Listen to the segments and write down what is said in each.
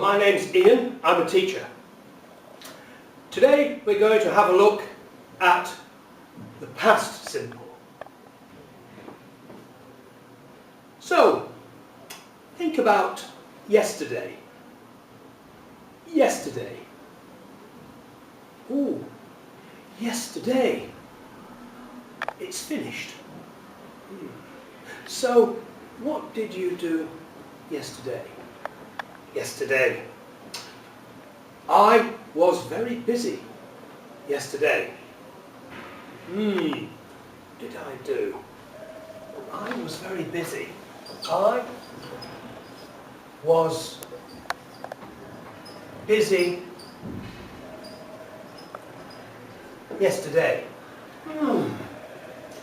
My name's Ian. I'm a teacher. Today we're going to have a look at the past simple. So, think about yesterday. Yesterday. Ooh, yesterday. It's finished. Hmm. So, what did you do yesterday? Yesterday. I was very busy yesterday. Hmm, did I do? I was very busy. I was busy yesterday. Hmm,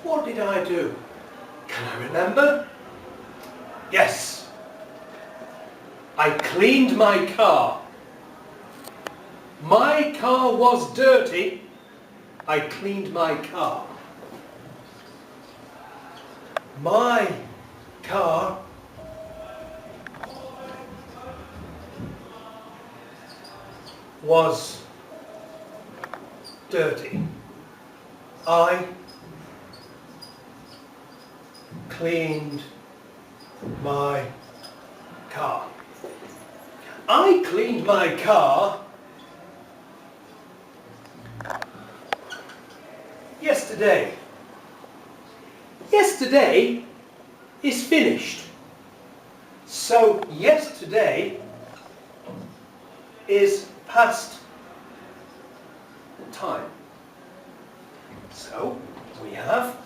what did I do? Can I remember? Yes. I cleaned my car. My car was dirty. I cleaned my car. My car was dirty. I cleaned my car. I cleaned my car yesterday. Yesterday is finished. So yesterday is past time. So we have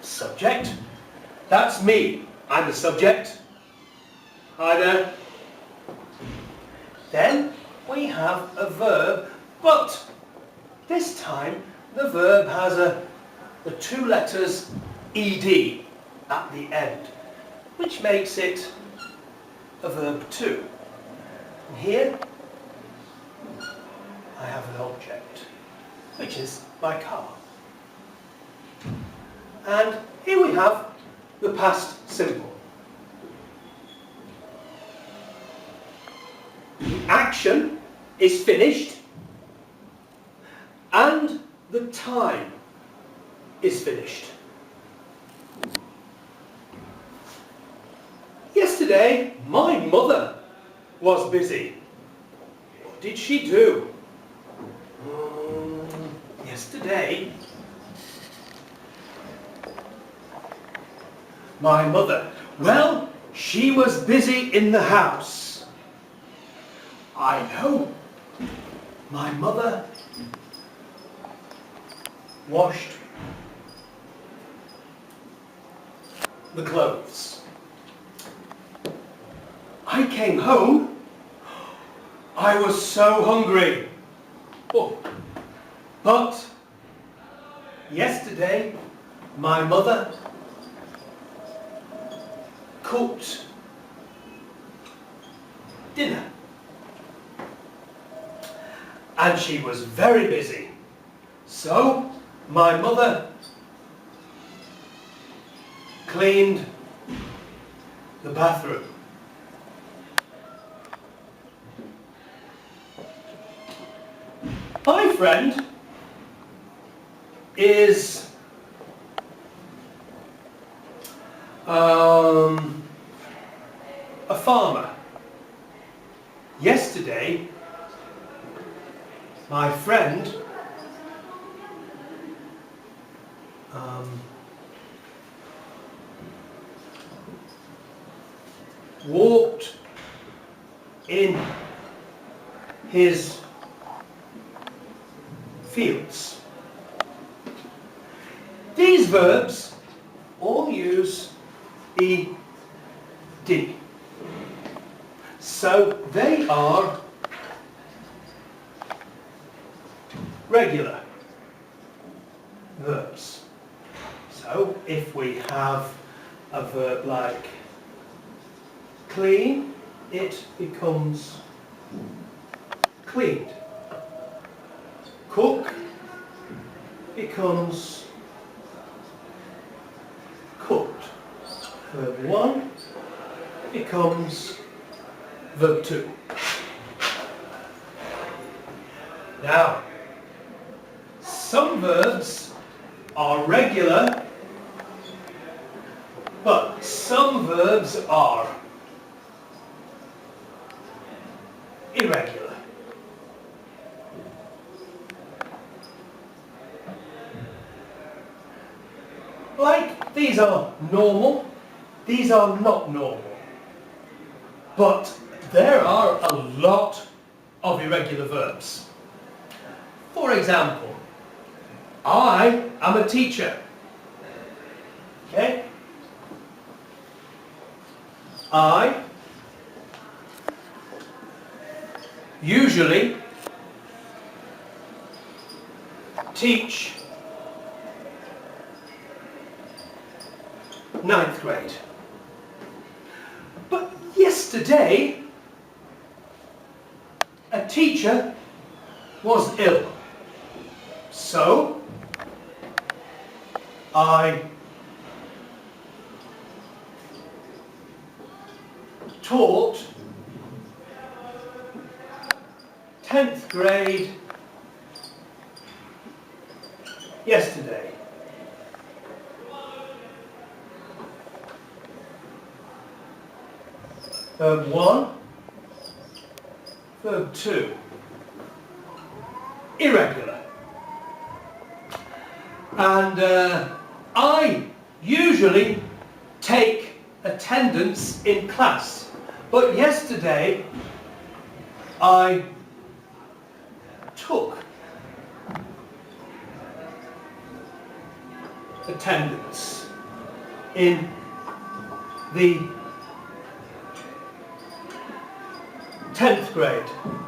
subject. That's me. I'm the subject. Hi there. Then we have a verb, but this time the verb has a, the two letters ed at the end, which makes it a verb too. And here I have an object, which is my car. And here we have the past simple. The action is finished and the time is finished. Yesterday, my mother was busy. What did she do? Um, yesterday, my mother, well, she was busy in the house. I know. My mother washed the clothes. I came home. I was so hungry. Oh. But yesterday, my mother cooked dinner. And she was very busy. So my mother cleaned the bathroom. My friend is um, a farmer. Yesterday, my friend um, walked in his fields. These verbs all use ed. So they are regular verbs. So if we have a verb like clean, it becomes cleaned. Cook becomes cooked. Verb 1 becomes verb 2. Now, some verbs are regular, but some verbs are irregular. Like these are normal, these are not normal. But there are a lot of irregular verbs. For example, I am a teacher. Okay? I usually teach ninth grade. But yesterday, a teacher was ill. So, I taught 10th grade yesterday. Verb 1, verb 2. Irregular. And uh, I usually take attendance in class. But yesterday I took attendance in the 10th grade.